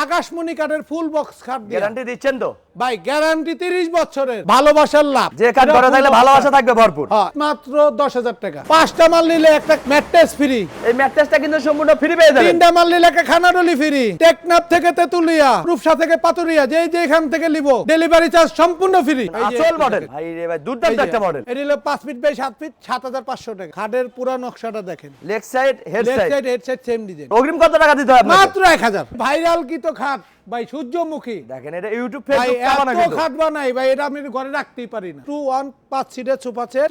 আকাশমণি কাঠের full box খাট গ্যারান্টি দিচ্ছেন তো? ভাই গ্যারান্টি তিরিশ বছরের ভালোবাসার লাভ। যে কাঠ ঘরে থাকলে ভালোবাসা থাকবে ভরপুর। হ্যাঁ, মাত্র দশ হাজার টাকা। পাঁচটা মাল নিলে একটা ম্যাট্রেস ফ্রি এই ম্যাট্রেসটা কিন্তু সম্পূর্ণ ফ্রি পেয়ে যাবেন। তিনটা মাল নিলে একটা খানাডলি ফ্রি টেকনাফ থেকে তেতুলিয়া রূপসা থেকে পাতুরিয়া যে যেখান থেকে নিব ডেলিভারি চার্জ সম্পূর্ণ ফ্রি আসল মডেল ভাই রে ভাই দুর্দান্ত একটা মডেল এটি হলো পাঁচ ফিট বাই সাত ফিট সাত হাজার পাঁচশো টাকা। খাটের পুরো নকশাটা দেখেন। Leg side head side side head side same design অগ্রিম কত টাকা দিতে হবে মাত্র এক হাজার। ভাইরাল কি তো খাট ভাই সূর্যমুখী। দেখেন এটা ইউটিউব ফেসবুক কামানো এত কিন্তু। খাট বানাই ভাই এটা আমি ঘরে রাখতেই পারি না। টু ওয়ান পাঁচ সিটের সোফা সেট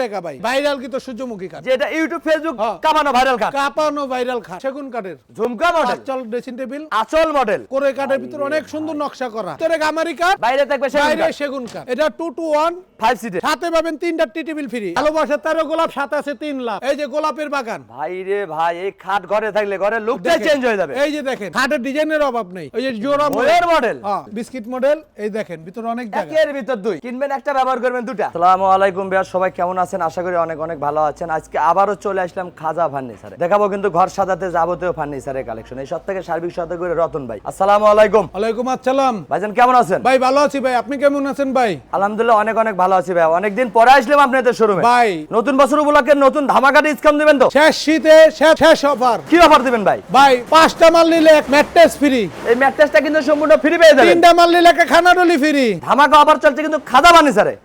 টাকা ভাই। ভাইরাল কি তো সূর্যমুখী খাট। যে এটা ইউটিউব ফেসবুক। কামানো ভাইরাল কাট কাপানো ভাইরাল সেগুন কাঠের। ঝুমকা মডেল চল ড্রেসিং টেবিল আসল মডেল করে কাঠের ভিতরে অনেক সুন্দর নকশা করা। ভিতরে গামারি কাঠ বাইরে থাকবে বাইরে সেগুন কাঠ। এটা টু টু ওয়ান ফাইভ সিটের সাথে পাবেন তিনটা টি টেবিল ফ্রি। ভালোবাসা তেরো গোলাপ সাথে আছে তিন লাখ এই যে গোলাপের বাগান। ভাই রে ভাই এই খাট ঘরে থাকলে ঘরের লুকটাই চেঞ্জ হয়ে যাবে। এই যে দেখেন খাটের ডিজাইনের অভাব নেই। ওই যে জোড়া বইয়ের মডেল হ্যাঁ বিস্কিট মডেল এই দেখেন ভিতরে অনেক জায়গা। একের ভিতর দুই। কিনবেন একটা ব্যবহার করবেন দুটা। আসসালামু আলাইকুম বিয়ার সবাই কেমন আছেন? আশা করি অনেক অনেক ভালো আছেন। আজকে আবারও চলে আসলাম খাজা ফার্নিচারে। দেখাবো কিন্তু ঘর সাজাতে যাবতীয় ফার্নিচারের কালেকশন এই সব থেকে সার্বিক সহায়তা করে রতন ভাই। আসসালামু আলাইকুম। ওয়ালাইকুম আসসালাম। ভাইজান কেমন আছেন? ভাই ভালো আছি ভাই। আপনি কেমন আছেন ভাই? আলহামদুলিল্লাহ অনেক অনেক ভালো আছি ভাই অনেকদিন পরে আসলাম আপনাদের শোরুমে ভাই। নতুন বছর উপলক্ষে নতুন ধামাকা ডিসকাউন্ট দিবেন তো? শেষ শীতে শেষ শেষ অফার কি অফার দিবেন ভাই? ভাই পাঁচটা মাল নিলে এক ম্যাট্রেস ফ্রি এই ম্যাট্রেসটা কিন্তু সম্পূর্ণ ফ্রি পেয়ে যাবেন। তিনটা মাল নিলে খানাডলি ফ্রি ধামাকা অফার চলছে কিন্তু খাজা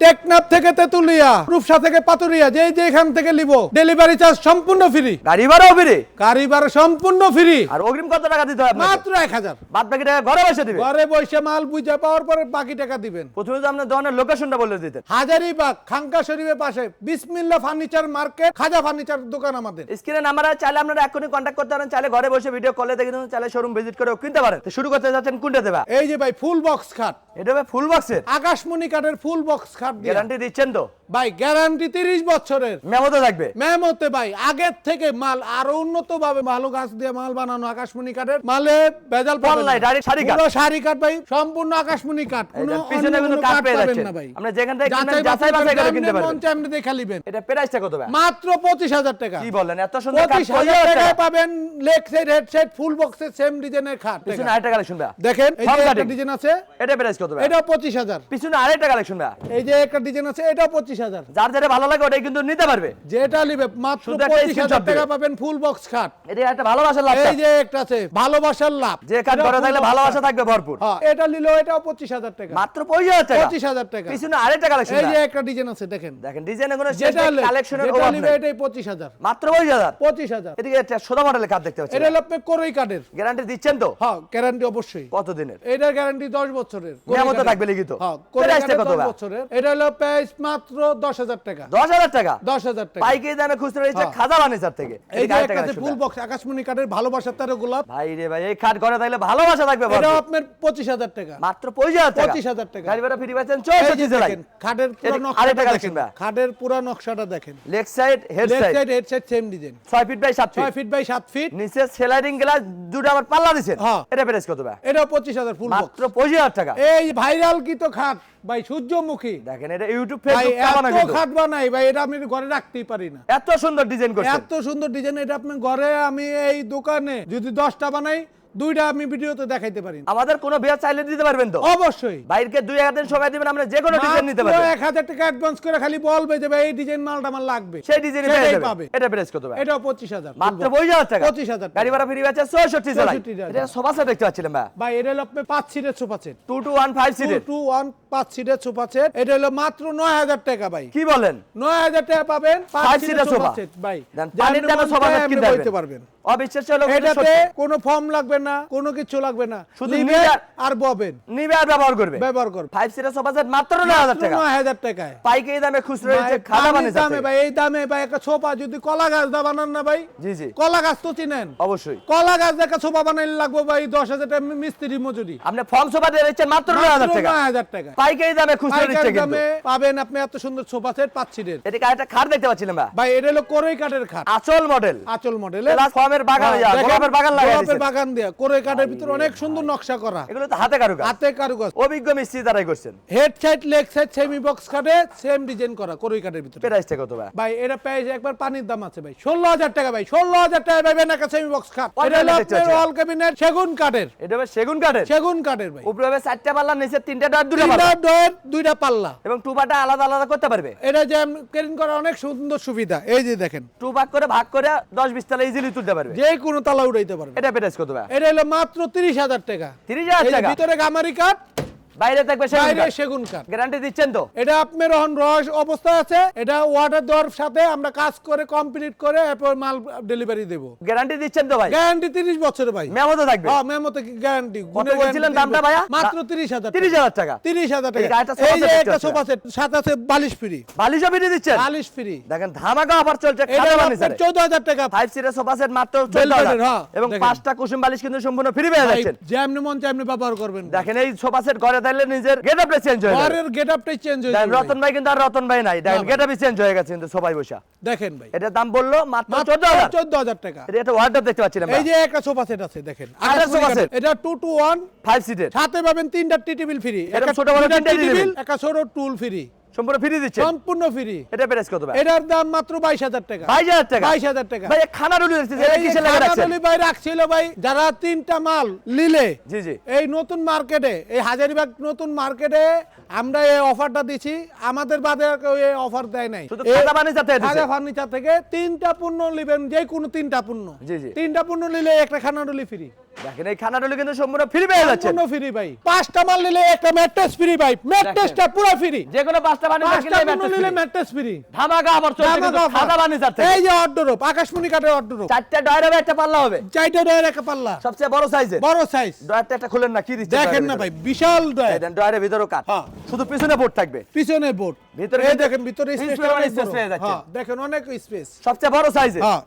টেকনাফ থেকে তেতুলিয়া রূপসা থেকে পাতুরিয়া যে যেখান থেকে নিব ডেলিভারি চার্জ সম্পূর্ণ ফ্রি গাড়ি ভাড়াও ফ্রি গাড়ি ভাড়া সম্পূর্ণ ফ্রি আর অগ্রিম কত টাকা দিতে হবে? মাত্র এক হাজার। বাদ বাকি টাকা ঘরে বসে দিবে ঘরে বসে মাল বুঝে পাওয়ার পরে বাকি টাকা দিবেন। প্রথমে তো আপনার দোকানের লোকেশনটা বলে দিতেন। হাজারিবাগ খাঙ্কা শরীফের পাশে বিসমিল্লা ফার্নিচার মার্কেট খাজা ফার্নিচার দোকান আমাদের। স্ক্রিনে নাম্বার আছে চাইলে আপনারা এখনই কন্ট্যাক্ট করতে পারেন চাইলে ঘরে বসে ভিডিও কলে দেখে দেবেন চাইলে শোরুম ভিজিট করেও কিনতে পারেন। শুরু করতে যাচ্ছেন কোনটা দেবা? এই যে ভাই ফুল বক্স খাট। এটা হবে ফুল বক্সের আকাশমণি কাঠের ফুল বক্স খাট গ্যারান্টি দিচ্ছেন তো? ভাই গ্যারান্টি তিরিশ বছরের। মেমোতে থাকবে? মেমতে ভাই আগের থেকে মাল আরও উন্নত ভাবে ভালো গাছ দিয়ে মাল বানানো আকাশমণি কাঠের। মালে ভেজাল পাবেন না। direct সারি কাঠ। পুরো সারি কাঠ ভাই সম্পূর্ণ আকাশমণি কাঠ। কোনো পিছনে কোনো কাঠ পেয়ে পাবেন যাচ্ছেন। না ভাই। আপনি যেখান থেকে কিনবেন যাচাই বাছাই করে কিনতে পারবেন। দেখা লিবেন এটা প্রাইসটা কত ভাই? মাত্র পঁচিশ হাজার টাকা। কি বলেন এত সুন্দর কাঠ পঁচিশ হাজার টাকায় পাবেন leg side head side full বক্সের সেম ডিজাইনের খাট। পিছনে আরেকটা কালেকশন ভাই দেখেন এই যে একটা ডিজাইন আছে এটা প্রাইস কত ভাই এটা পঁচিশ হাজার। পিছনে আরেকটা কালেকশন ভাই এই যে একটা ডিজাইন আছে পঁচিশ হাজার। যার যেটা ভালো লাগে ওটাই কিন্তু নিতে পারবে। যেটা নিবে মাত্র শুধু একটা পঁচিশ হাজার screenshot টাকা পাবেন ফুল বক্স খাট এটা একটা ভালোবাসার লাভ এই যে একটা আছে ভালোবাসার লাভ। যে কাঠ ঘরে থাকলে ভালোবাসা থাকবে ভরপুর। হ্যাঁ, এটা নিলেও এটাও পঁচিশ হাজার টাকা। মাত্র পঁচিশ হাজার টাকা। পঁচিশ হাজার টাকা। পিছনে আরেকটা কালেকশন এই যে একটা ডিজাইন আছে দেখেন। দেখেন ডিজাইনে কোনো যেটা কালেকশনের অভাব নেই। এটাই পঁচিশ হাজার। মাত্র পঁচিশ হাজার। পঁচিশ হাজার। এদিকে একটা সোদা মডেলের কাঠ দেখতে পাচ্ছি এটা হলো আপনার কোরই কাঠের গ্যারান্টি দিচ্ছেন তো? হ্যাঁ গ্যারান্টি অবশ্যই। কত দিনের এটার গ্যারান্টি দশ বছরের। নিয়ামত থাকবে লিখিত। হ্যাঁ কত বছরের। এটা হলো প্রাইস মাত্র দশ হাজার টাকা। দশ হাজার টাকা? দশ হাজার টাকা। পাইকারি দামে খুচরা হ্যাঁ। খাজা থেকে। এই একটা ফুল বক্স আকাশমণি কাঠের ভালোবাসার তার গোলাপ। ভাই রে ভাই এই খাট ঘরে থাকলে ভালোবাসা থাকবে। এটাও আপনার পঁচিশ হাজার টাকা। মাত্র টাকা। গাড়ি ভাড়া ফ্রি পাচ্ছেন খাটের পুরো এদিকে নকশাটা দেখেন। খাটের পুরো নকশাটা দেখেন। Leg side head side. Side head side same design ছয় ফিট বাই সাত ছয় ফিট ফিট বাই সাত ফিট নিচে স্লাইডিং গ্লাস দুটো আবার পাল্লা দিছেন। হ্যাঁ। এটা প্রাইস কত? ভাই এটা পঁচিশ হাজার ফুল মাত্র পঁচিশ হাজার টাকা। এই ভাইরাল কি তো খাট? ভাই সূর্যমুখী। দেখেন এটা ইউটিউব ফেসবুক খাট বানাই ভাই এটা আমি ঘরে রাখতেই পারি না। এত সুন্দর ডিজাইন করছেন। এত সুন্দর ডিজাইন এটা আপনি ঘরে আমি এই দোকানে যদি দশটা বানাই দুইটা আমি ভিডিওতে দেখাইতে পারি। আমাদের কোনো বিয়ার চাইলে দিতে পারবেন তো? অবশ্যই। বাইরকে দুই হাজার দিন সময় দিবেন আমরা যে কোনো ডিজাইন নিতে পারবেন এক হাজার টাকা অ্যাডভান্স করে খালি বলবে যে ভাই এই ডিজাইন মালটা আমার লাগবে। সেই ডিজাইন পাবে। এটা প্রাইস কত ভাই এটাও পঁচিশ হাজার। মাত্র পঁচিশ হাজার টাকা। পঁচিশ হাজার গাড়ি ভাড়া ফ্রি আছে চৌষট্টি জেলায় 64 জেলায়। এটা সোফা সেট দেখতে পাচ্ছিলাম ভাই? ভাই এটা হলো পাঁচ সিটের sofa set two two one five সিটের টু ওয়ান পাঁচ সিটের সোফা সেট এটা হলো মাত্র নয় হাজার টাকা ভাই। কি বলেন? নয় হাজার টাকা পাবেন পাঁচ সিটের সোফা সেট ভাই। পানির দামে set আপনি কিনতে পারবেন। অবিশ্বাস্য হলো এটাতে কোনো ফর্ম লাগবে না কোনো কিছু লাগবে না। শুধু নিবে নিবে- আর ববেন নিবে আর ব্যবহার করবে। ব্যবহার করবে। ফাইভ সিটের সোফা সেট মাত্র নয় হাজার টাকা। নয় হাজার টাকায়। পাইকারি দামে খুচরো রয়েছে ভাই, খাজা দামে ভাই এই দামে ভাই একটা সোফা যদি কলা গাছ দা বানান না ভাই জি জি। কলা গাছ তো চিনেন। অবশ্যই। কলা গাছ দেখা সোফা বানাইলে লাগবে ভাই দশ হাজার টাকা মিস্ত্রি মজুরি। আপনি ফর্ম সোফা দিয়ে দিচ্ছেন মাত্র নয় হাজার টাকা। নয় হাজার টাকা পাইকারি দামে খুচরো দিচ্ছে কিন্তু। পাবেন আপনি এত সুন্দর সোফা সেট পাচ্ছিলেন আরেকটা খাট দেখতে ভাই। এটা হলো কোরই কাঠের খাট। আচল মডেল আচল ফর্মের গোলাপের বাগান গোলাপের বাগান লাগাই গোলাপের বাগান দেয়া করে কাঠের ভিতরে অনেক সুন্দর নকশা করা। এগুলো তো হাতে কারুকাজ। হাতে কারুকাজ। অভিজ্ঞ মিস্ত্রি দ্বারাই করছেন। Head side leg side semi box কাটে সেম ডিজাইন করা করই কাঠের ভিতরে। প্রাইসটা কত ভাই? ভাই এটা প্রাইস একবার পানির দাম আছে ভাই। ষোলো হাজার টাকা ভাই ষোলো হাজার টাকা পাইবেন একটা সেমি বক্স খাট এটা হলো আপনার ওয়াল ক্যাবিনেট সেগুন কাঠের। এটা সেগুন কাঠের? সেগুন কাঠের ভাই। উপরে হবে চারটা পাল্লা নিচে তিনটা ডট দুটো তিনটা দুইটা পাল্লা। এবং আলাদা আলাদা করতে পারবে? এটা যে কেরিং করা অনেক সুন্দর সুবিধা। এই যে দেখেন। টু ভাগ করে ভাগ করে দশ বিশ তালা ইজিলি তুলতে পারবে? যে কোনো তালা উড়াইতে পারবে। এটা প্রাইস কত ভাই? এটা হলো মাত্র তিরিশ হাজার টাকা। তিরিশ হাজার এই যে টাকা? ভিতরে গামারি কাঠ বাইরে থাকবে বাইরে সেগুন কাঠ গ্যারান্টি দিচ্ছেন তো? এটা এখন রস অবস্থা আছে এটা ওয়াটার দেওয়ার সাথে আমরা কাজ করে কমপ্লিট করে এরপর মাল ডেলিভারি দেব। গ্যারান্টি দিচ্ছেন তো ভাই? গ্যারান্টি তিরিশ বছরের ভাই। মেমো তো থাকবে? হ্যাঁ মেমোতে গ্যারান্টি কত বলছিলেন দামটা ভাইয়া? মাত্র টাকা। তিরিশ হাজার এই টাকা। এই যে একটা সোফা সেট সাথে আছে বালিশ ফ্রি। বালিশও ফিরে দিচ্ছেন? বালিশ ফ্রি। দেখেন ধামাকা অফার চলছে খাতা টাকা। ফাইভ সিটের সোফা সেট মাত্র হাজার। হ্যাঁ, এবং পাঁচটা কুসুম বালিশ কিন্তু সম্পূর্ণ ফ্রি পেয়ে যাচ্ছেন। যেমনি মন চাই ব্যবহার করবেন। দেখেন এই সোফা সেট ঘরে থাকলে নিজের গেট আপটা চেঞ্জ হয়ে ঘরের গেট আপটাই চেঞ্জ হয়ে যাবে। রতন ভাই কিন্তু আর রতন ভাই নাই। দেখেন না, গেট আপই চেঞ্জ হয়ে গেছে কিন্তু সবাই বসা। দেখেন ভাই। এটা দাম বলল মাত্র মাত্র চোদ্দ হাজার। চোদ্দ হাজার টাকা। এটা একটা ওয়ার্ডার দেখতে পাচ্ছিলাম এই যে একটা সোফা সেট আছে দেখেন। আরেকটা সোফা সেট। এটা টু টু ওয়ান ফাইভ সিটের সাথে পাবেন তিনটা টি টেবিল ফ্রি একটা ছোট বড় তিনটা টি টেবিল একটা ছোট টুল ফ্রি সম্পূর্ণ ফ্রি দিচ্ছে সম্পূর্ণ ফ্রি এটা প্রাইস কত ভাই? এটার দাম মাত্র বাইশ হাজার টাকা। বাইশ হাজার টাকা? বাইশ হাজার টাকা। ভাই এই খানা রুলি এটা কিসে লাগে রাখছেন? খানাতলি ভাই রাখছিল ভাই যারা তিনটা মাল নিলে জি জি। এই নতুন মার্কেটে এই হাজারিবাগ নতুন মার্কেটে আমরা এই অফারটা দিছি আমাদের বাদে কেউ এই অফার দেয় নাই। শুধু খাতা বানিয়ে থেকে। খাজা ফার্নিচার থেকে তিনটা পণ্য নেবেন যে কোনো তিনটা পণ্য। জি, জি। তিনটা পণ্য নিলে একটা খানা খানাডলি ফ্রি দেখেন এই খানা রুলি কিন্তু সম্পূর্ণ ফ্রি পেয়ে যাচ্ছেন পণ্য ফ্রি ভাই। পাঁচটা মাল নিলে একটা ম্যাট্রেস ফ্রি ভাই। ম্যাট্রেসটা পুরো ফ্রি যে কোনো পাঁচটা পণ্য নিলে ম্যাট্রেস ফ্রি ধামাকা আবার চলছে কিন্তু খাতা বানিয়ে যাচ্ছে এই যে অর্ডারোপ আকাশমণি অর্ডারোপ চারটা ডয়ার হবে একটা পাল্লা হবে। চারটা ডয়ের একটা পাল্লা। সবচেয়ে বড় সাইজের বড় সাইজ ডয়ারটা একটা খুলেন না কি দিচ্ছে দেখেন না ভাই বিশাল ডয়ের। ডয়ারের ভিতরেও কাট হ্যাঁ। শুধু পিছনে বোর্ড থাকবে? পিছনে বোর্ড ভিতরে দেখেন ভিতরে। হ্যাঁ দেখেন অনেক স্পেস সবচেয়ে বড় সাইজের হ্যাঁ।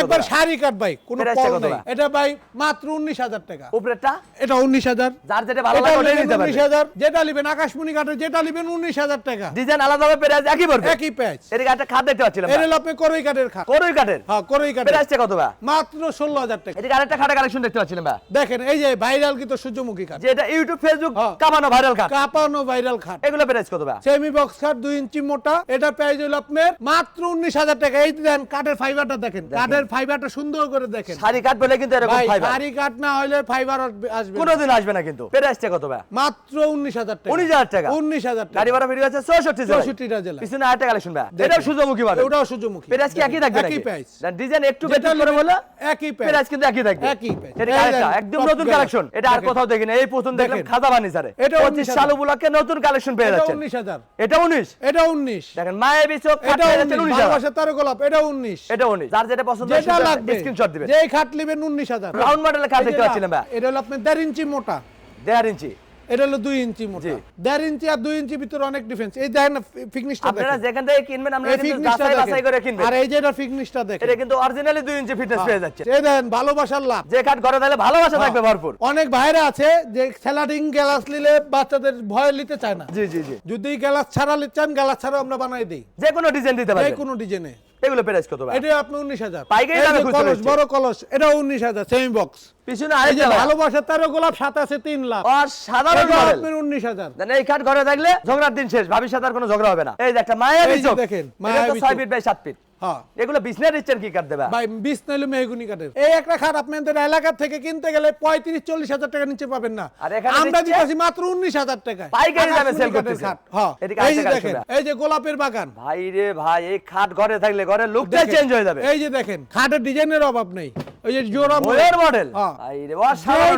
একবার শাড়ি কাট ভাই কোনো প্রাইসটা কল কত নেই। ভাই? এটা ভাই মাত্র উনিশ হাজার টাকা। উপরেরটা? এটা উনিশ হাজার। যার যেটা ভালো লাগে ওটাই নিতে উনিশ পারবে। যেটা নিবেন আকাশমণি কাঠের যেটা নিবেন উনিশ টাকা। ডিজাইন আলাদা হবে প্রাইস একই পড়বে? একই প্যাচ এদিকে একটা খাট দেখতে পাচ্ছিলাম এর করই করই হ্যাঁ করই কাঠের। প্রাইসটা কত ভাই? মাত্র ষোলো হাজার টাকা। এদিকে আরেকটা খাটের কালেকশন দেখতে পাচ্ছিলাম ভাই। দেখেন এই যে ভাইরাল কিন্তু সূর্যমুখী এটা ইউটিউব ফেসবুক। কামানো ভাইরাল খাট কাপানো ভাইরাল খাট এগুলো প্রাইস কত ভাই? সেমি বক্স খাট দুই ইঞ্চি মোটা এটা প্রাইস হলো আপনার মাত্র উনিশ হাজার টাকা। এই দেন কাঠের ফাইবারটা দেখেন কাঠের ফাইবারটা সুন্দর করে দেখেন। শাড়ি কাট বলে কিন্তু এরকম ফাইবার ভারী কাঠ না হলে ফাইবার আসবে। কোনোদিন আসবে না কিন্তু। প্রাইসটা কত ভাই? মাত্র উনিশ হাজার টাকা। উনিশ হাজার টাকা। উনিশ হাজার টাকা। গাড়ি ভাড়া বেরিয়ে যাচ্ছে চৌষট্টি জেলায়। চৌষট্টিটা জেলা পিছনে আরেকটা কালেকশন ভাই। এটাও সূর্যমুখী মানে ওটাও সূর্যমুখী প্রাইস কি একই থাকবে একই প্রাইস ডিজাইন একটু বেটার করে বলে। একই প্রাইস প্রাইস কিন্তু একই থাকবে। একই price। এটা একদম নতুন কালেকশন এটা আর কোথাও দেখিনি। এই প্রথম দেখলাম। খাজা বানিসারে এটা পঁচিশ 19,000 সাল উপলক্ষে নতুন কালেকশন পেয়ে এটা যাচ্ছেন। উনিশ হাজার। এটা উনিশ? এটা উনিশ। দেখেন মায়ের বিচক এটা উনিশ। ভালোবাসা তার গোলাপ এটা উনিশ। এটা উনিশ। যার যেটা পছন্দ যেটা লাগবে। স্ক্রিনশট দিবেন। যেই খাট নেবেন উনিশ হাজার। রাউন্ড মডেলের খাট দেখতে পাচ্ছিলাম ভাই। এটা হলো আপনার দেড় ইঞ্চি মোটা। দেড় ইঞ্চি। এটা হলো দুই ইঞ্চি মোটা। ইঞ্চি আর দুই ইঞ্চি ভিতরে অনেক ডিফারেন্স এই দেখেন না ফিকনিশটা আপনারা যেখান থেকে কিনবেন আমরা কিন্তু যাচাই বাছাই করে কিনবেন। আর এই যে এটা দেখেন। এটা কিন্তু অরিজিনালি ইঞ্চি ফিটনেস পেয়ে যাচ্ছে। এই দেখেন ভালোবাসার লাভ। যে খাট ঘরে তাহলে ভালোবাসা থাকবে ভরপুর। অনেক ভাইরা আছে যে স্যালাডিং গ্যালাস নিলে বাচ্চাদের ভয় নিতে চায় না। জি জি জি। যদি গ্যালাস ছাড়া নিতে চান গ্যালাস ছাড়া আমরা বানাই দিই। যে কোনো ডিজাইন দিতে যে পারবেন কোনো ডিজাইনে এগুলো প্রাইস কত ভাই? এটা আপনি উনিশ হাজার। পাইকারি দামে কলস বড় কলস এটা উনিশ হাজার সেমি বক্স পিছনে আরে যে ভালোবাসা তেরো গোলাপ সাত আছে তিন লাখ। আর সাধারণ মডেল আপনি উনিশ হাজার। এই খাট ঘরে থাকলে ঝগড়ার দিন শেষ ভাবি সাথে আর কোনো ঝগড়া হবে না। এই যে একটা মায়া এই বিচক দেখেন, মায়া মায়াবী তো ছয় চোখ। ফিট বাই সাত ফিট। হ্যাঁ। এগুলো দিচ্ছেন কি দেবা? ভাই মেহগুনি কাঠের। এই একটা খাট আপনাদের এলাকা থেকে কিনতে গেলে পঁয়ত্রিশ চল্লিশ হাজার টাকা নিচে পাবেন না। আমরা দিচ্ছি মাত্র উনিশ হাজার টাকায়। পাইকারি দামে সেল করতে খাট। হ্যাঁ এই যে দেখেন এই যে গোলাপের বাগান। ভাই রে ভাই এই খাট ঘরে থাকলে ঘরের লুকটাই চেঞ্জ হয়ে যাবে। এই যে দেখেন খাটের ডিজাইনের অভাব নেই। ওই যে জোড়া বইয়ের মডেল হ্যাঁ। ভাই রে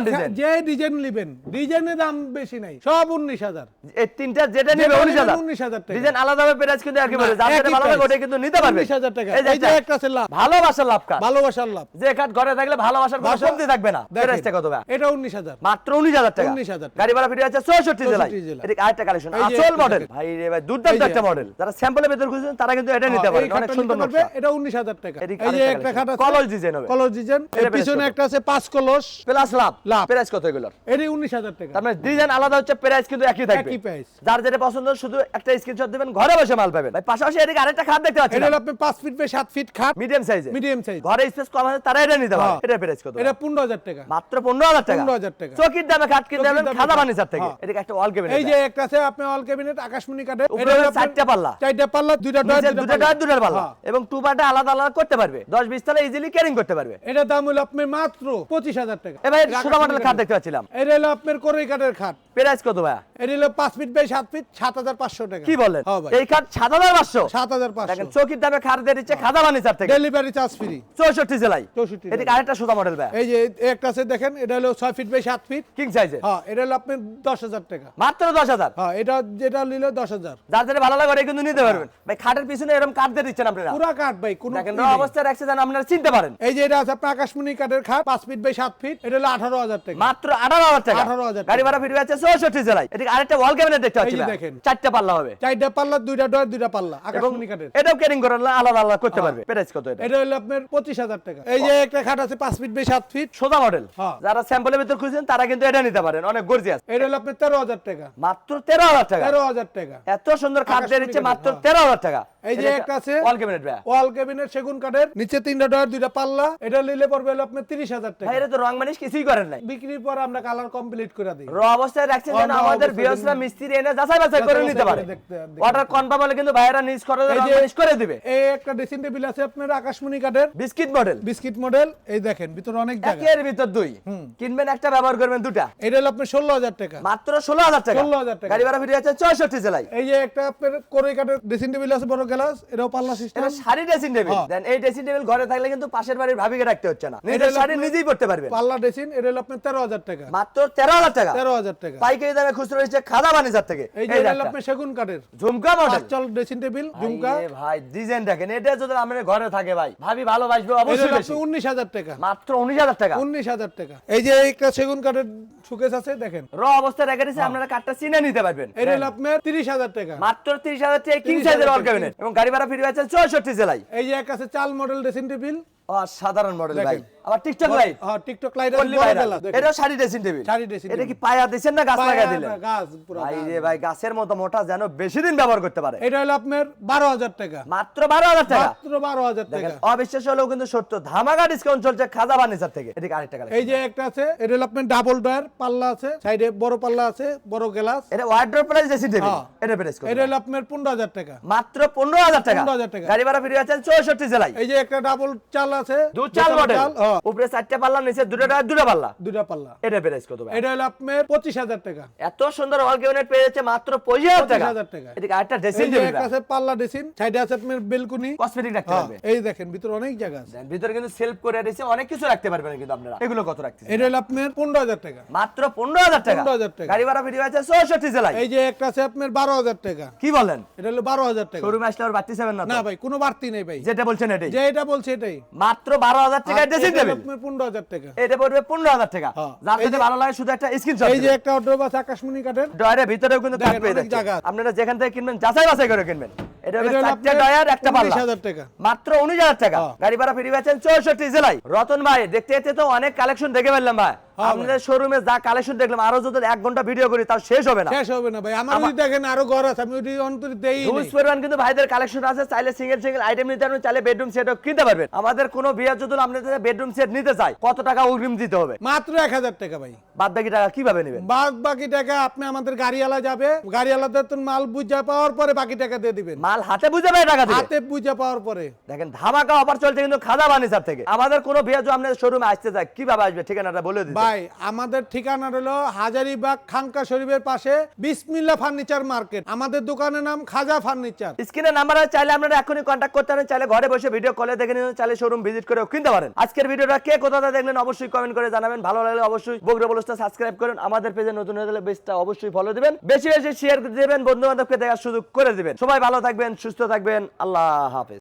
ডিজাইন যে ডিজাইন নেবেন ডিজাইনের দাম বেশি নাই সব উনিশ হাজার। এই তিনটা যেটা নিবে যেটা উনিশ হাজার। 19,000 টাকা। ডিজাইন আলাদা প্রাইস কিন্তু একই যার যেটা ভালো লাগে ওটা কিন্তু নিতে পারবে। 19,000 টাকা। এই যে একটা একটা আছে লাভ। ভালোবাসার লাভ কাট ভালোবাসার লাভ। যে কাঠ ঘরে থাকলে ভালোবাসার কোনো কমতি থাকবে না। প্রাইসটা কত ভাই? এটা উনিশ হাজার। মাত্র উনিশ হাজার টাকা। 19,000 গাড়ি ভাড়া ফিরে আছে 64 জেলায়। এদিকে আরেকটা কালেকশন আসল একটা মডেল ভাই রে ভাই দুর্দান্ত একটা মডেল যারা স্যাম্পলের ভেতর খুঁজছেন তারা কিন্তু এটা নিতে পারে অনেক সুন্দর নকশা। এটা উনিশ হাজার টাকা। এদিকে এই যে আরেকটা একটা খাট আছে। কলস design হবে। কলস ডিজাইন এটা প্রাইস পিছনে একটা আছে পাঁচ কলস। প্লাস লাভ লাভ। প্রাইস কত এটি উনিশ হাজার টাকা। তার মানে ডিজাইন আলাদা হচ্ছে প্রাইস কিন্তু একই থাকবে। একই প্রাইস যার যেটা পছন্দ শুধু একটা স্ক্রিনশট দিবেন ঘরে বসে মাল পাবেন। ভাই পাশাপাশি এদিকে আরেকটা খাট দেখতে পাচ্ছেন এটা আপনার পাঁচ ফিট বাই সাত ফিট খাট। মিডিয়াম সাইজে মিডিয়াম সাইজ ঘরে স্পেস কম আছে তারা এটা নিতে পারে। হ্যাঁ। এটা প্রাইস কত? এটা পনেরো হাজার টাকা। মাত্র পনেরো হাজার টাকা। 15,000 টাকা। চকির দামে খাট কিনতে। বানিসার থেকে। হ্যাঁ। একটা ওয়াল কেবিনেট এই যে একটা আছে আপনার অল ক্যাবিনেট আকাশমণি উপরে এটা চারটা পাল্লা। চারটা পাল্লা দুইটা ডয়ার ডয়ার দুটোর পাল্লা। হ্যাঁ। এবং টু পার্টে আলাদা আলাদা করতে পারবে। দশ বিশ তলা ইজিলি ক্যারিং করতে পারবে। এটার দাম হলো আপনার মাত্র পঁচিশ হাজার টাকা। এবার ছোট আকাশমণি খাট দেখতে পাচ্ছিলাম। এটা হলো আপনার কোরই কাঠের খাট প্রাইস কত ভাইয়া? এটা হলো পাঁচ ফিট বাই সাত ফিট সাত হাজার পাঁচশো টাকা। কি বলেন হ্যাঁ এই খাট সাত হাজার পাঁচশো? সাত হাজার পাঁচশো। দেখেন চকির দামে খাট দিয়ে দিচ্ছে খাজা বানিসার থেকে। ডেলিভারি চার্জ ফ্রি চৌষট্টি জেলায়। 64 জেলায়। এদিকে আরেকটা সোজা মডেল ভাইয়া। এই যে একটা আছে দেখেন এটা হলো ছয় ফিট বাই সাত ফিট। কিং সাইজে হ্যাঁ এটা হলো আপনার দশ হাজার টাকা। মাত্র দশ হাজার? হ্যাঁ এটা যেটা নিলে দশ হাজার। যার যেটা ভালো লাগে কিন্তু নিতে পারবেন। ভাই খাটের পিছনে এরকম কাঠ দিয়ে দিচ্ছেন আপনারা। পুরা কাঠ ভাই কোনো। অবস্থায় রাখছে যেন আপনারা চিনতে পারেন। এই যে এটা আছে আপনার আকাশমণি কাঠের খাট পাঁচ ফিট বাই সাত ফিট এটা হলো আঠারো হাজার টাকা। মাত্র আঠারো হাজার টাকা। 18,000 গাড়ি ভাড়া ফিরে আছে চৌষট্টি জেলায়। এদিকে আরেকটা ওয়াল ক্যাবিনেট দেখতে পাচ্ছি। দেখেন। চারটা পাল্লা হবে। চারটা পাল্লা দুইটা ডয়ার দুইটা পাল্লা আকাশমণি কাঠের। এটাও ক্যারিং করে আলাদা আলাদা করতে পারবে। প্রাইস কত এটা? এটা হলো আপনার পঁচিশ হাজার টাকা। এই যে একটা খাট আছে পাঁচ ফিট বাই সাত ফিট সোজা মডেল হ্যাঁ। যারা স্যাম্পলের ভিতর খুঁজছেন তারা কিন্তু এটা নিতে পারেন। অনেক গর্জিয়াস এটা হলো আপনার তেরো হাজার টাকা। মাত্র তেরো হাজার টাকা। তেরো হাজার টাকা। এত সুন্দর খাট দিয়ে দিচ্ছে মাত্র হ্যাঁ। তেরো হাজার টাকা। এই যে একটা আছে ওয়াল ক্যাবিনেট ওয়াল ক্যাবিনেট সেগুন কাঠের। নিচে তিনটা ডয়ার দুইটা পাল্লা। এটা নিলে পড়বে হলো আপনার তিরিশ হাজার টাকা। ভাই এটা তো রং মানিস কিছুই করেন নাই। বিক্রির পর আমরা কালার কমপ্লিট করে দিই। র অবস্থায় রাখছেন যেন আমাদের বিয়সরা মিস্ত্রি এনে যাচাই বাছাই করে নিতে পারে। অর্ডার কনফার্ম হলে কিন্তু ভাইয়েরা নিজ খরচে রং মানিশ করে দিবে। এই একটা ড্রেসিং টেবিল আছে আপনার আকাশমণি কাঠের। বিস্কিট মডেল বিস্কিট মডেল এই দেখেন ভিতরে অনেক জায়গা। একের ভিতর দুই। কিনবেন একটা ব্যবহার করবেন দুটা। এটা হলো আপনার ষোলো হাজার টাকা। মাত্র ষোলো হাজার টাকা। 16,000 টাকা। গাড়ি ভাড়া ফিরে যাচ্ছে চৌষট্টি জেলায়। এই যে একটা আপনার কোরই কাঠের ড্রেসিং টেবিল আছে বড় গ্লাস এটাও পাল্লা সিস্টেম এটা শাড়ি ড্রেসিং টেবিল। দেন এই ড্রেসিং টেবিল ঘরে থাকলে কিন্তু পাশের বাড়ির ভাবিকে রাখতে হচ্ছে না। এটা শাড়ি নিজেই পড়তে পারবেন। পাল্লা ড্রেসিং এটা হলো আপনার তেরো হাজার টাকা। মাত্র তেরো হাজার টাকা। তেরো হাজার টাকা। পাইকারি দামে খুচরো হচ্ছে খাদা বানিজার থেকে। এই যে হলো আপনার সেগুন কাঠের। ঝুমকা মডেল পাঁচচল ড্রেসিং টেবিল ঝুমকা। ভাই ডিজাইন দেখেন। এটা যদি আমাদের ঘরে থাকে ভাই ভাবি ভালোবাসবে অবশ্যই বেশি। আপনার উনিশ হাজার টাকা। মাত্র উনিশ হাজার টাকা। উনিশ হাজার টাকা। এই যে একটা সেগুন কাঠের সুকেস আছে দেখেন। র অবস্থায় রেখে দিয়েছে আপনারা কাঠটা চিনে নিতে পারবেন। এটা হলো আপনার তিরিশ হাজার টাকা। মাত্র তিরিশ হাজার টাকা কিং 30,000 সাইজের অল ক্যাবিনেট এবং গাড়ি ভাড়া ফিরে আছে চৌষট্টি জেলায়। এই যে একটা আছে চাল মডেল ড্রেসিং টেবিল সাধারণ মডেল ভাই। আবার টিকটক লাইট হ্যাঁ টিকটক লাইট। এটাও sari dressing table sari dressing এটা কি পায়া দিছেন না গাছ লাগাই দিলেন? গাছ পুরো ভাই রে ভাই গাছের মতো মোটা যেন বেশি দিন ব্যবহার করতে পারে। এটা হলো আপনার বারো হাজার টাকা। মাত্র বারো হাজার টাকা। মাত্র বারো হাজার দেখেন টাকা অবিশ্বাস হলেও কিন্তু সত্য ধামাকা ডিসকাউন্ট চলছে খাজা ফার্নিচার থেকে। এদিকে আরেকটা কালেকশন এই যে একটা আছে এটা হলো আপনার ডাবল ডয়ার পাল্লা আছে সাইডে বড় পাল্লা আছে বড় গ্লাস এটা ওয়ার্ড্রপ প্রাইস ড্রেসিং টেবিল। এটা প্রাইস কত? এটা হলো আপনার পনেরো হাজার টাকা। মাত্র পনেরো হাজার টাকা। 15,000 টাকা। গাড়ি ভাড়া ফিরে আছে চৌষট্টি জেলায়। এই যে একটা ডাবল চাল আছে দু চাল মডেল হ্যাঁ, উপরে চারটে পাল্লা নিচে দুটো দুটো পাল্লা। দুটা পাল্লা। এটা প্রাইস কত ভাই? এটা হলো আপনার পঁচিশ হাজার টাকা। এত সুন্দর যাচ্ছে মাত্র টাকা। 25,000 যে আছে পাল্লা সাইডে আছে আপনার বেলকুনি। কসমেটিক রাখতে হ্যাঁ, পারবে এই দেখেন ভিতরে অনেক জায়গা আছে। ভিতরে কিন্তু সেলফ করে দিয়েছে অনেক কিছু রাখতে পারবেন কিন্তু আপনারা। এগুলো কত রাখতে এটা হলো আপনার পনেরো হাজার টাকা। মাত্র পনেরো হাজার টাকা। 15,000 টাকা। গাড়ি ভাড়া আছে চৌষট্টি জেলায়। এই যে একটা আছে আপনার বারো হাজার টাকা। কি বলেন? এটা হলো বারো হাজার টাকা। শোরুমে আসলে আর বাড়তি যাবেন না না ভাই কোনো বাড়তি নেই ভাই। যেটা বলছেন এটাই। যে এটা বলছে এটাই। মাত্র বারো হাজার টাকা ড্রেসিং টেবিল টাকা এটা পড়বে টাকা হ্যাঁ। যার এই ভালো লাগে শুধু একটা স্ক্রিনশট এই যে একটা অর্ডার আছে আকাশমণি কাঠের ডয়ারের ভিতরেও কিন্তু দেখেন, কাঠ পেয়ে অনেক যাচ্ছেন। জায়গা আছে। আপনারা যেখান থেকে কিনবেন যাচাই বাছাই করে কিনবেন এটা হবে এটা হলো চারটে ডয়ার একটা পাল্লা টাকা। মাত্র উনিশ হাজার টাকা হ্যাঁ। গাড়ি ভাড়া ফিরে গেছেন চৌষট্টি জেলায় রতন ভাই দেখতে দেখতে তো অনেক কালেকশন দেখে ফেললাম ভাই আপনাদের শোরুমে যা কালেকশন দেখলাম আরও যদি এক ঘণ্টা ভিডিও করি তাও শেষ হবে না। শেষ হবে না ভাই। আমার যদি দেখেন আরও ঘর আছে আমি অন্তর দেই হিউজ পরিমাণ কিন্তু ভাইদের কালেকশন আছে চাইলে সিঙ্গেল সিঙ্গেল আইটেম নিতে পারবেন চাইলে বেডরুম সেটও কিনতে পারবেন। আমাদের কোনো বিয়ে যদি আপনাদের বেডরুম সেট নিতে চাই কত টাকা অগ্রিম দিতে হবে? মাত্র এক হাজার টাকা ভাই। বাদ বাকি টাকা কীভাবে নেবেন? বাদ বাকি টাকা আপনি আমাদের গাড়িওয়ালা যাবে গাড়িওয়ালাদের তো মাল বুঝা পাওয়ার পরে বাকি টাকা দিয়ে দিবেন। মাল হাতে বুঝে পাই টাকা হাতে বুঝা পাওয়ার পরে। দেখেন ধামাকা অফার চলছে কিন্তু খাজা বানিসার থেকে। আমাদের কোনো বিয়ে যদি আপনাদের শোরুমে আসতে চায় কীভাবে আসবে ঠিকানাটা বলে দিন ভাই, আমাদের ঠিকানা হলো হাজারিবাগ খানকা শরীফের পাশে বিসমিল্লা ফার্নিচার মার্কেট। আমাদের দোকানের নাম খাজা ফার্নিচার। স্ক্রিনের নাম্বারে চাইলে আপনারা এখনই কন্ট্যাক্ট করতে পারেন, চাইলে ঘরে বসে ভিডিও কলে দেখে নিন চাইলে শোরুম ভিজিট করেও কিনতে পারেন। আজকের ভিডিওটা কে কোথাতে দেখলেন অবশ্যই কমেন্ট করে জানাবেন। ভালো লাগলে অবশ্যই বগরে বলসটা সাবস্ক্রাইব করুন। আমাদের পেজে নতুন হয়ে গেলে বেশটা অবশ্যই ফলো দিবেন। বেশি বেশি শেয়ার দিবেন বন্ধু বান্ধবকে দেখার সুযোগ করে দিবেন। সবাই ভালো থাকবেন, সুস্থ থাকবেন। আল্লাহ হাফেজ।